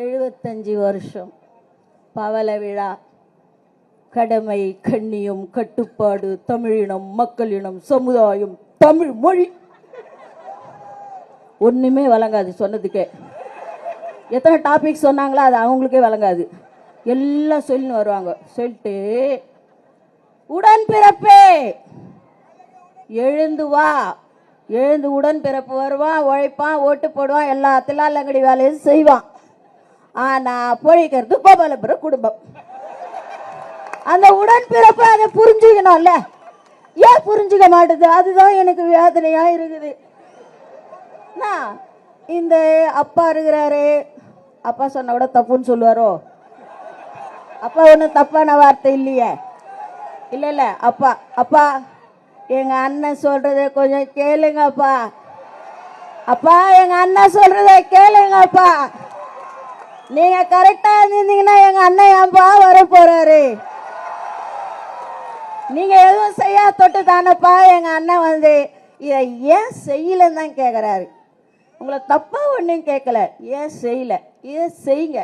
எழுபத்தஞ்சி வருஷம் பவள விழா. கடமை கண்ணியம் கட்டுப்பாடு தமிழினம் மக்களினம் சமுதாயம் தமிழ் மொழி. ஒன்றுமே வழங்காது சொன்னதுக்கே. எத்தனை டாபிக் சொன்னாங்களோ அது அவங்களுக்கே வழங்காது எல்லாம் சொல்லின்னு வருவாங்க. சொல்லிட்டு உடன்பிறப்பே எழுந்து வா. எழுந்து உடன்பிறப்பு வருவான் உழைப்பான் ஓட்டு போடுவான் எல்லா தில்லாலங்கடி வேலையும் செய்வான். ஆனா பொழிக்கிறது கோபாலபுர குடும்பம். அந்த உடன்பிறப்பு அதை புரிஞ்சுக்கணும்ல. ஏன் புரிஞ்சுக்க மாட்டுது? அதுதான் எனக்கு வேதனையா இருக்குது. நான் இந்த அப்பா இருக்கிறாரு. அப்பா சொன்ன விட தப்புன்னு சொல்லுவாரோ? அப்பா ஒன்றும் தப்பான வார்த்தை இல்லையே. இல்லை இல்லை அப்பா அப்பா எங்கள் அண்ணன் சொல்கிறத கொஞ்சம் கேளுங்கப்பா. அப்பா எங்கள் அண்ணன் சொல்கிறத கேளுங்கப்பா. நீங்க கரெக்டா இருந்தீங்கன்னா எங்க அண்ணன் ஏன்பா வர போறாரு. நீங்க எதுவும் செய்யா தொட்டு தானப்பா எங்க அண்ணன் வந்து இதை ஏன் செய்யலன்னு தான் கேட்குறாரு உங்களை தப்பா ஒன்றும் கேட்கல ஏன் செய்யல? இதை செய்யுங்க.